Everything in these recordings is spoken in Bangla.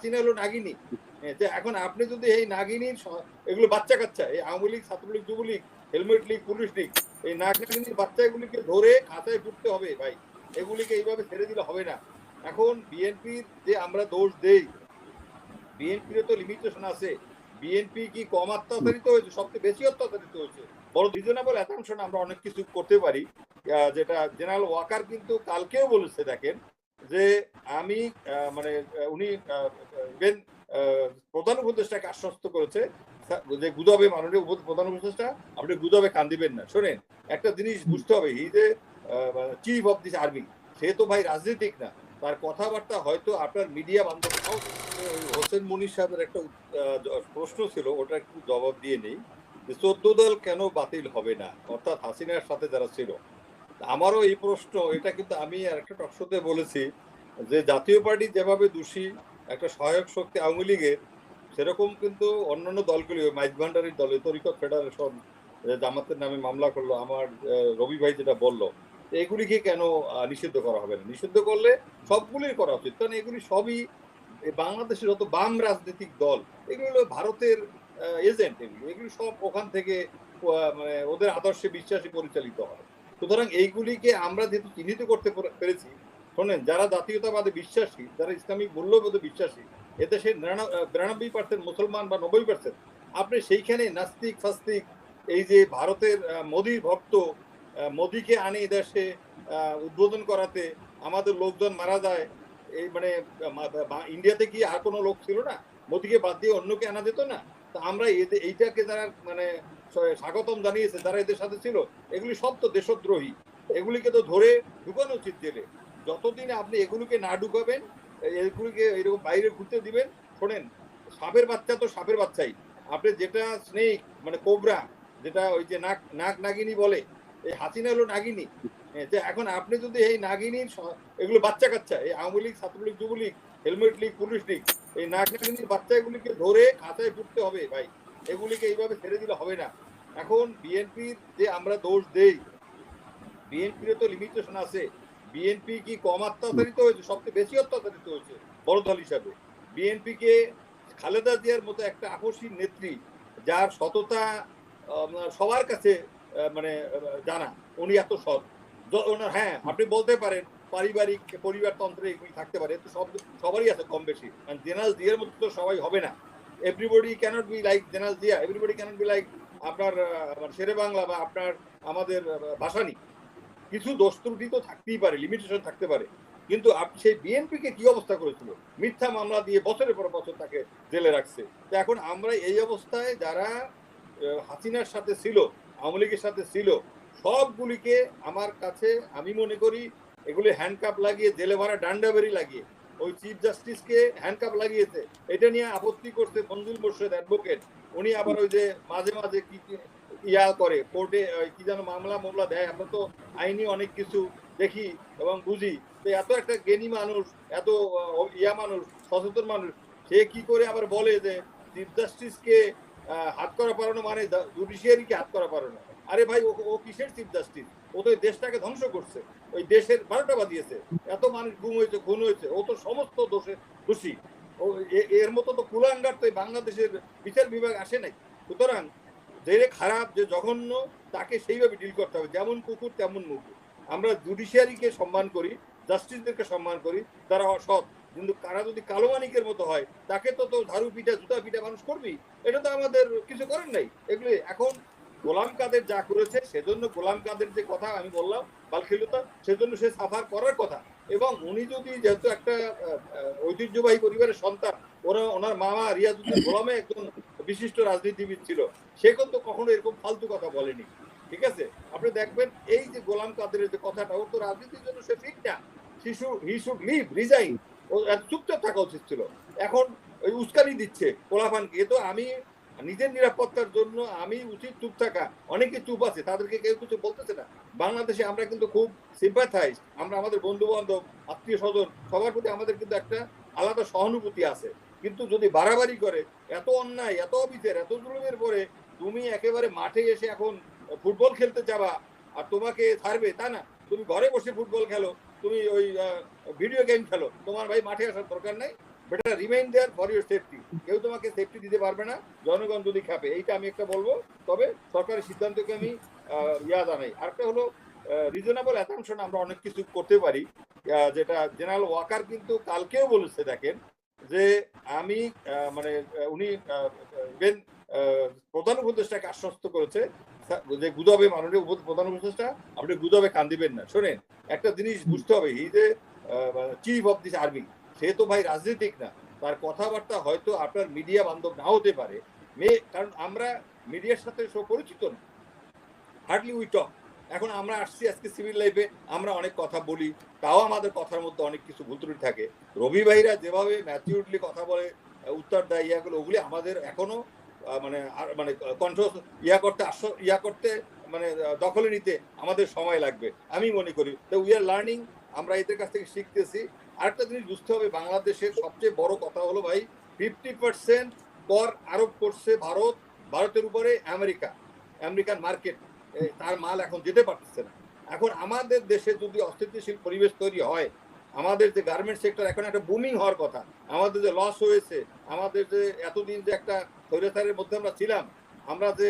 হাসিনা হলো নাগিনী। হ্যাঁ, যে এখন আপনি যদি এই নাগিনীর এগুলো বাচ্চা কাচ্চা এই Awami League Chhatra League Jubo League helmet league police league এই নাগ নাগিনীর বাচ্চাগুলিকে ধরে খাঁচায় ফুটতে হবে ভাই। এগুলিকে এইভাবে ছেড়ে দিলে হবে না। এখন বিএনপির যে আমরা দোষ দেই বিএনপির তো লিমিটেশন আছে। বিএনপি কি কম অত্যাচারিত হয়েছে? সবচেয়ে বেশি অত্যাচারিত হয়েছে। বড় রিজনেবল অ্যাসাম্পশন আমরা অনেক কিছু করতে পারি। যেটা জেনারেল ওয়াকার কিন্তু কালকেও বলেছে দেখেন যে আমি মানে উনি ইভেন প্রধান উপদেষ্টাকে আশ্বস্ত করেছে যে গুদবে মাননীয় প্রধান উপদেষ্টা আপনি গুদবে কান দিবেন না। শোনেন একটা জিনিস বুঝতে হবে হি যে চিফ অফ দিস আর্মি সে তো ভাই রাজনীতিক না। তার কথাবার্তা হয়তো আপনার মিডিয়া বান্ধব হোসেন মুনির সাহেবের একটা প্রশ্ন ছিল ওটা একটু জবাব দিয়ে নেই। যে চোদ্দ দল কেন বাতিল হবে না? অর্থাৎ হাসিনার সাথে যারা ছিল। আমারও এই প্রশ্ন এটা কিন্তু আমি আর একটা টকশোতে বলেছি। যে জাতীয় পার্টি যেভাবে দোষী, একটা সহায়ক শক্তি আওয়ামী লীগের, সেরকম কিন্তু অন্যান্য দলগুলি মাইজ ভান্ডারির দল তরিকত ফেডারেশন জামাতের নামে মামলা করল, আমার রবি ভাই যেটা বলল, এগুলিকে কেন নিষিদ্ধ করা হবে না? নিষিদ্ধ করলে সবগুলির করা উচিত। কারণ এগুলি সবই বাংলাদেশের যত বাম রাজনৈতিক দল, এগুলো হলো ভারতের এজেন্ট এগুলো। এগুলি সব ওখান থেকে মানে ওদের আদর্শে বিশ্বাসী পরিচালিত হয়। সুতরাং এইগুলিকে আমরা যেহেতু চিহ্নিত করতে পেরেছি শোনেন যারা জাতীয়তাবাদে বিশ্বাসী যারা ইসলামিক মূল্যবোধে বিশ্বাসী এদেশের বিরানব্বই পার্সেন্ট মুসলমান বা নব্বই পার্সেন্ট আপনি সেইখানে নাস্তিক ফাস্তিক এই যে ভারতের মোদির ভক্ত মোদিকে আনে এদেশে আহ, উদ্বোধন করাতে আমাদের লোকজন মারা যায় এই মানে ইন্ডিয়াতে কি আর কোনো লোক ছিল না? মোদিকে বাদ দিয়ে অন্যকে আনা যেত না? তা আমরা এইটাকে যারা মানে স্বাগতম জানিয়েছে যারা এদের সাথে ছিল এগুলি সব তো দেশদ্রোহী। এগুলিকে তো ধরে ঢুকানো উচিত জেলে। যতদিন আপনি এগুলোকে না ঢুকাবেন এগুলিকে এরকম বাইরে ঘুরতে দিবেন শোনেন সাপের বাচ্চা তো সাপের বাচ্চাই। আপনি যেটা স্নেক মানে কোবরা যেটা ওই যে নাক নাক নাগিনী বলে এই হাসিনা হলো নাগিনী। হ্যাঁ, যে এখন আপনি যদি এই নাগিনীর এগুলো বাচ্চা কাচ্চা এই Awami League Chhatra League Jubo League helmet league police league এই নাক নাগিনীর বাচ্চাগুলিকে ধরে খাঁচায় ফুটতে হবে ভাই। এগুলিকে এইভাবে ছেড়ে দিলে হবে না। এখন বিএনপির যে আমরা দোষ দেই বিএনপির তো লিমিটেশন আছে। বিএনপি কি কম অত্যাচারিত হয়েছে? সবচেয়ে বেশি অত্যাচারিত হয়েছে বড় দল হিসাবে। বিএনপিকে খালেদা জিয়ার মতো একটা আকর্ষী নেত্রী যার সততা সবার কাছে মানে জানা। উনি এত সৎ। ওনার হ্যাঁ আপনি বলতে পারেন পারিবারিক পরিবারতন্ত্রে এগুলি থাকতে পারে তো সব সবারই আছে কম বেশি। জেনারেল জিয়ার মতো তো সবাই হবে না। Everybody cannot be like general Zia. Everybody cannot be like আপনার শেরে বাংলা বা আপনার আমাদের ভাসানী। কিছু দোষ ত্রুটি তো থাকতেই পারে লিমিটেশন থাকতে পারে। কিন্তু সেই বিএনপিকে কি অবস্থা করেছিল? মিথ্যা মামলা দিয়ে বছরের পর বছর তাকে জেলে রাখছে। তো এখন আমরা এই অবস্থায় যারা হাসিনার সাথে ছিল, আওয়ামী লীগের সাথে ছিল, সবগুলিকে আমার কাছে আমি মনে করি এগুলি হ্যান্ডকাপ লাগিয়ে, জেলে ভরা ডান্ডাবেরি লাগিয়ে, ওই চিফ জাস্টিসকে হ্যান্ডকাপ লাগিয়েছে। এটা নিয়ে আপত্তি করছে মঞ্জুল মোর্শেদ অ্যাডভোকেট উনি আবার ওই যে মাঝে মাঝে কি ইয়া করে, কোর্টে কি যেন মামলা মামলা দেয়, আমরা তো আইনি অনেক কিছু দেখি এবং বুঝি। তো এত একটা জ্ঞানী মানুষ, এত ইয়া মানুষ, সচেতন মানুষ, সে কি করে আবার বলে যে চিফ জাস্টিসকে হাত করা পারানো মানে জুডিশিয়ারিকে হাত করা পারানো? আরে ভাই, ও কিসের চিফ জাস্টিস ও তো দেশটাকে ধ্বংস করছে। ওই দেশের বারোটা বাজিয়েছে। এত মানুষ গুম হয়েছে, খুন হয়েছে, ও তো সমস্ত দোষে দোষী। ও এর মতো তো কুলাঙ্গার তো বাংলাদেশের বিচার বিভাগ আসে নাই। সুতরাং যে খারাপ যে জঘন্য, তাকে সেইভাবে ডিল করতে হবে। যেমন কুকুর, তেমন মুকুর আমরা জুডিশিয়ারিকে সম্মান করি জাস্টিসদেরকে সম্মান করি, তারা সৎ কিন্তু তারা যদি কালো মানিকের মতো হয়, তাকে তো তো ঝাড়ু পিঠা, জুতা পিঠা মানুষ করবি এটা তো আমাদের কিছু করেন নাই। এগুলি এখন গোলাম কাদের যা করেছে, সেজন্য গোলাম কাদের যে কথা আমি বললাম, বালখিলতা, সেজন্য সে সাফার করার কথা। এবং উনি যদি যেহেতু একটা ঐতিহ্যবাহী পরিবারের সন্তান, ওরা, ওনার মামা রিয়াজুদ্দিন গোলামে একজন বিশিষ্ট রাজনীতিবিদ ছিল, সে কিন্তু কখনো এরকম ফালতু কথা বলেনি। ঠিক আছে? আপনি দেখবেন এই যে গোলাম কাদের যে কথাটা, ওর তো রাজনীতির জন্য সে ফিট না। শিশু হি শুড লিভ রিজাইন ও চুপচাপ থাকা উচিত ছিল। এখন ওই উস্কানি দিচ্ছে কোলাফানকে। এ তো আমি নিজের নিরাপত্তার জন্য আমি উচিত চুপ থাকা। অনেকে চুপ আছে, তাদেরকে কেউ কিছু বলতেছে না। বাংলাদেশে আমরা কিন্তু খুব সিম্পাথাইজ আমরা আমাদের বন্ধু বান্ধব আত্মীয় স্বজন সবার প্রতি আমাদের কিন্তু একটা আলাদা সহানুভূতি আছে। কিন্তু যদি বাড়াবাড়ি করে, এত অন্যায়, এত অবিচার, এত জুলুমের পরে তুমি একেবারে মাঠে এসে এখন ফুটবল খেলতে যাবা আর তোমাকে ছাড়বে, তা না? তুমি ঘরে বসে ফুটবল খেলো, তুমি ওই ভিডিও গেম খেলো, তোমার ভাই মাঠে আসার দরকার নাই better remain there for your safety কেউ তোমাকে সেফটি দিতে পারবে না, জনগণ যদি খাবে এইটা আমি একটা বলব। তবে সরকারের সিদ্ধান্তকে আমি ইয়া জানাই। আরেকটা হলো রিজনেবল অ্যাসাম্পশন আমরা অনেক কিছু করতে পারি যেটা জেনারেল ওয়াকার কিন্তু কালকেও বলেছে, দেখেন যে আমি মানে উনি ইভেন প্রধান উপদেষ্টাকে আশ্বস্ত করেছে যে গুদবে মাননীয় প্রধান উপদেষ্টা আপনি গুদবে কান দিবেন না। শোনেন একটা জিনিস বুঝতে হবে হি যে চিফ অফ দিস আর্মি সে তো ভাই রাজনীতিক না তার কথাবার্তা হয়তো আপনার মিডিয়া বান্ধব না হতে পারে মে কারণ আমরা মিডিয়ার সাথে সব পরিচিত না। হার্ডলি উই টক এখন আমরা আসছি আজকে সিভিল লাইফে আমরা অনেক কথা বলি, তাও আমাদের কথার মধ্যে অনেক কিছু ভুল ত্রুটি থাকে। রবি ভাইরা যেভাবে ম্যাচিউরলি কথা বলে উত্তর দেয় ইয়াগুলো ওগুলি আমাদের এখনও মানে মানে কন্ট্রোল ইয়া করতে আস ইয়া করতে মানে দখলে নিতে আমাদের সময় লাগবে। আমি মনে করি, তো উই আর লার্নিং আমরা এদের কাছ থেকে শিখতেছি। আরেকটা জিনিস বুঝতে হবে, বাংলাদেশের সবচেয়ে বড় কথা হলো ভাই ফিফটি পার্সেন্ট কর আরোপ করছে ভারত, ভারতের উপরে আমেরিকা, আমেরিকান মার্কেট। তার মাল এখন যেতে পারতেছে না। এখন আমাদের দেশে যদি অস্থিতিশীল পরিবেশ তৈরি হয় আমাদের যে গার্মেন্ট সেক্টর এখন একটা বুমিং হওয়ার কথা আমাদের যে লস হয়েছে আমাদের যে এতদিন যে একটা স্বৈরাচারের মধ্যে আমরা ছিলাম আমরা যে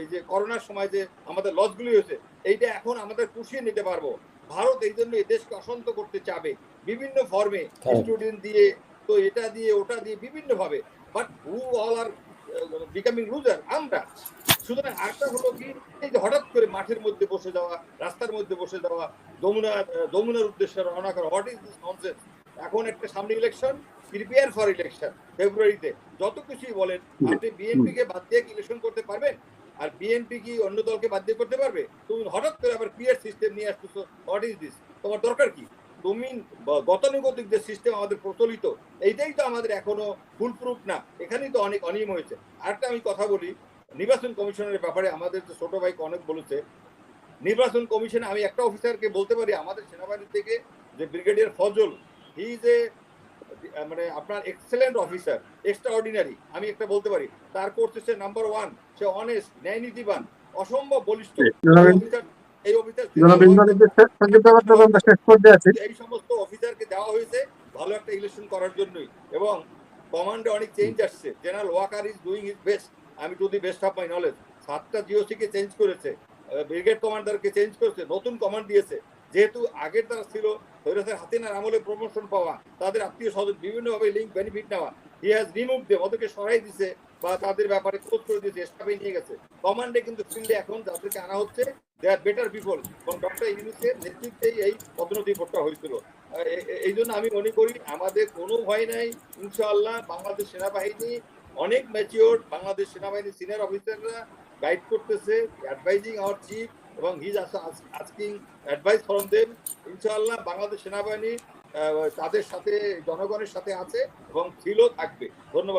এই যে করোনার সময় যে আমাদের লসগুলি হয়েছে এইটা এখন আমাদের পুষিয়ে নিতে পারব। ভারত এই জন্য এই দেশকে অশান্ত করতে চাবে বিভিন্ন ফর্মে হ্যাঁ। স্টুডেন্ট দিয়ে তো এটা দিয়ে ওটা দিয়ে বিভিন্ন ভাবে but who all are becoming loser আমরা। সুতরাং আরেকটা হলো কি এই যে হঠাৎ করে মাঠের মধ্যে বসে যাওয়া রাস্তার মধ্যে বসে যাওয়া যমুনা আহ, যমুনার উদ্দেশ্যে রওনা করা হোয়াট ইজ দিস এখন একটা সামনে ইলেকশন প্রিপেয়ার ফর ইলেকশন ফেব্রুয়ারিতে যত কিছুই বলেন আপনি বিএনপি কে বাদ দিয়ে ইলেকশন করতে পারবেন? আর বিএনপি কি অন্য দলকে বাদ দিয়ে করতে পারবে? তুমি হঠাৎ করে আবার পিয়ার সিস্টেম নিয়ে আসতেছো হোয়াট ইজ দিস তোমার দরকার কি? তুমি গতানুগতিক যে সিস্টেম আমাদের প্রচলিত এইটাই তো আমাদের এখনও ফুল প্রুফ না। এখানেই তো অনেক অনিয়ম হয়েছে। আরেকটা আমি কথা বলি নির্বাচন কমিশনের ব্যাপারে আমাদের যে ছোট ভাই অনেক বলেছে। নির্বাচন কমিশনে আমি একটা অফিসারকে বলতে পারি আমাদের সেনাবাহিনী থেকে যে brigadier Fazal he is a মানে আপনার এক্সেলেন্ট অফিসার এক্সট্রা অর্ডিনারি আমি একটা বলতে পারি। তার কোর্স হচ্ছে নাম্বার ওয়ান সে অনেস্ট ন্যায় নীতিবান অসম্ভব বলিষ্ঠ। অফিসার এই সমস্ত অফিসারকে দেওয়া হয়েছে ভালো একটা ইলেকশন করার জন্যই। এবং কমান্ডে অনেক চেঞ্জ আসছে। General Waker is doing is best আমি to the best of my knowledge সাতটা জিওসি কে চেঞ্জ করেছে ব্রিগেড কমান্ডারকে চেঞ্জ করেছে, নতুন কমান্ড দিয়েছে, যেহেতু আগের তারা ছিল হৈরাসের হাতিনার আমলে প্রমোশন পাওয়া, তাদের আত্মীয় স্বজন বিভিন্নভাবে লিঙ্ক বেনিফিট নেওয়া হি হ্যাজ রিমুভ দেম ওদেরকে সরাই দিছে বা তাদের ব্যাপারে খোঁজ করে দিয়েছে স্টাফে নিয়ে গেছে। কমান্ডে কিন্তু ফিল্ডে এখন যাদেরকে আনা হচ্ছে দে আর বেটার পিপল এবং ডক্টর ইউনুসের নেতৃত্বেই এই পদোন্নতি ভোটটা হয়েছিল। এই জন্য আমি মনে করি, আমাদের কোনো ভয় নাই, ইনশাআল্লাহ বাংলাদেশ সেনাবাহিনী অনেক ম্যাচিওর বাংলাদেশ সেনাবাহিনীর সিনিয়র অফিসাররা গাইড করতেছে অ্যাডভাইজিং আওয়ার চিফ এবং his asking advice from them ইনশাআল্লাহ বাংলাদেশ সেনাবাহিনী তাদের সাথে, জনগণের সাথে আছে এবং ছিল থাকবে। ধন্যবাদ।